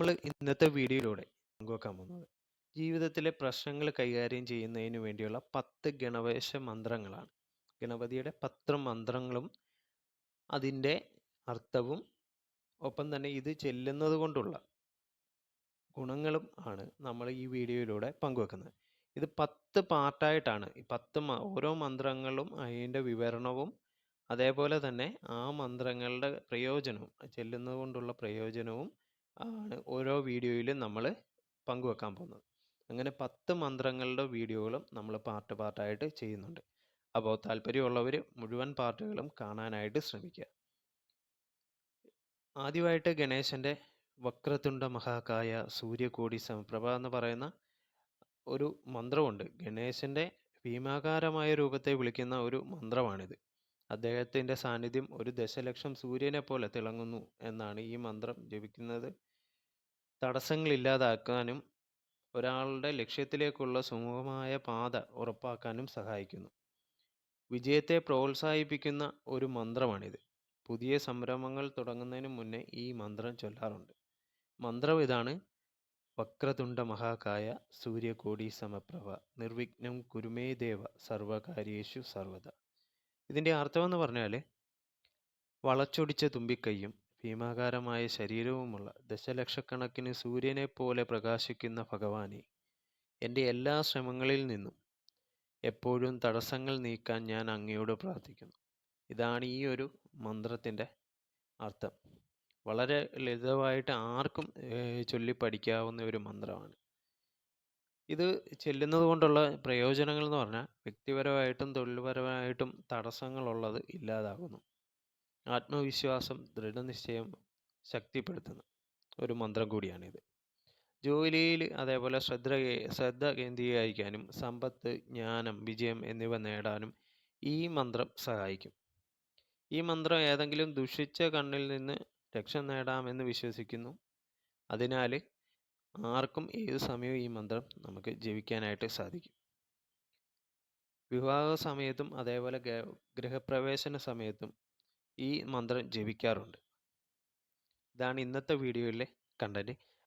നമ്മൾ ഇന്നത്തെ വീഡിയോയിലൂടെ പങ്കുവെക്കാൻ പോകുന്നത്. ജീവിതത്തിലെ പ്രശ്നങ്ങൾ കൈകാര്യം ചെയ്യുന്നതിന് വേണ്ടിയുള്ള പത്ത് ഗണവേശ മന്ത്രങ്ങളാണ്. ഗണപതിയുടെ പത്ത് മന്ത്രങ്ങളും അതിന്റെ അർത്ഥവും ഒപ്പം തന്നെ ഇത് ചെല്ലുന്നത് കൊണ്ടുള്ള ഗുണങ്ങളും ആണ് നമ്മൾ ഈ വീഡിയോയിലൂടെ പങ്കുവെക്കുന്നത്. ഇത് പത്ത് പാർട്ടായിട്ടാണ്. ഈ പത്ത് ഓരോ മന്ത്രങ്ങളും അതിന്റെ വിവരണവും അതേപോലെ തന്നെ ആ മന്ത്രങ്ങളുടെ പ്രയോജനവും ചെല്ലുന്നത് കൊണ്ടുള്ള പ്രയോജനവും ആണ് ഓരോ വീഡിയോയിലും നമ്മൾ പങ്കുവെക്കാൻ പോകുന്നത്. അങ്ങനെ പത്ത് മന്ത്രങ്ങളുടെ വീഡിയോകളും നമ്മൾ പാർട്ട് പാർട്ടായിട്ട് ചെയ്യുന്നുണ്ട്. അപ്പോൾ താല്പര്യമുള്ളവർ മുഴുവൻ പാർട്ടുകളും കാണാനായിട്ട് ശ്രമിക്കുക. ആദ്യമായിട്ട് ഗണേശന്റെ വക്രതുണ്ട മഹാകായ സൂര്യകോടി സമപ്രഭ എന്ന് പറയുന്ന ഒരു മന്ത്രമുണ്ട് ഗണേശന്റെ ഭീമാകാരമായ രൂപത്തെ വിളിക്കുന്ന ഒരു മന്ത്രമാണിത്. അദ്ദേഹത്തിന്റെ സാന്നിധ്യം ഒരു ദശലക്ഷം സൂര്യനെ പോലെ തിളങ്ങുന്നു എന്നാണ് ഈ മന്ത്രം ജപിക്കുന്നത്. തടസ്സങ്ങളില്ലാതാക്കാനും ഒരാളുടെ ലക്ഷ്യത്തിലേക്കുള്ള സുഗമമായ പാത ഉറപ്പാക്കാനും സഹായിക്കുന്നു. വിജയത്തെ പ്രോത്സാഹിപ്പിക്കുന്ന ഒരു മന്ത്രമാണിത്. പുതിയ സംരംഭങ്ങൾ തുടങ്ങുന്നതിന് മുന്നേ ഈ മന്ത്രം ചൊല്ലാറുണ്ട്. മന്ത്രം ഇതാണ് വക്രതുണ്ട മഹാകായ സൂര്യകോടി സമപ്രഭ നിർവിഘ്നം കുരുമേ ദേവ സർവകാര്യേഷു സർവത ഇതിന്റെ അർത്ഥമെന്ന് പറഞ്ഞാൽ വളച്ചൊടിച്ച തുമ്പിക്കൈയും ഭീമാകാരമായ ശരീരവുമുള്ള ദശലക്ഷക്കണക്കിന് സൂര്യനെ പോലെ പ്രകാശിക്കുന്ന ഭഗവാനെ എന്റെ എല്ലാ ശ്രമങ്ങളിൽ നിന്നും എപ്പോഴും തടസ്സങ്ങൾ നീക്കാൻ ഞാൻ അങ്ങയോട് പ്രാർത്ഥിക്കുന്നു. ഇതാണ് ഈ ഒരു മന്ത്രത്തിന്റെ അർത്ഥം. വളരെ ലളിതമായിട്ട് ആർക്കും ചൊല്ലി പഠിക്കാവുന്ന ഒരു മന്ത്രമാണ്. ഇത് ചെല്ലുന്നത് കൊണ്ടുള്ള പ്രയോജനങ്ങൾ എന്ന് പറഞ്ഞാൽ വ്യക്തിപരമായിട്ടും തൊഴിൽപരമായിട്ടും തടസ്സങ്ങളുള്ളത് ഇല്ലാതാകുന്നു. ആത്മവിശ്വാസം ദൃഢനിശ്ചയം ശക്തിപ്പെടുത്തുന്നു. ഒരു മന്ത്രം കൂടിയാണിത്. ജോലിയിൽ അതേപോലെ ശ്രദ്ധ ശ്രദ്ധ കേന്ദ്രീകരിക്കാനും സമ്പത്ത് ജ്ഞാനം വിജയം എന്നിവ നേടാനും ഈ മന്ത്രം സഹായിക്കും. ഈ മന്ത്രം ഏതെങ്കിലും ദുഷിച്ച കണ്ണിൽ നിന്ന് രക്ഷ നേടാമെന്ന് വിശ്വസിക്കുന്നു. അതിനാൽ ആർക്കും ഏത് സമയവും ഈ മന്ത്രം നമുക്ക് ജപിക്കാനായിട്ട് സാധിക്കും. വിവാഹ സമയത്തും അതേപോലെ ഗൃഹപ്രവേശന സമയത്തും ഈ മന്ത്രം ജപിക്കാറുണ്ട്. ഇതാണ് ഇന്നത്തെ വീഡിയോയിലെ കണ്ടന്റ്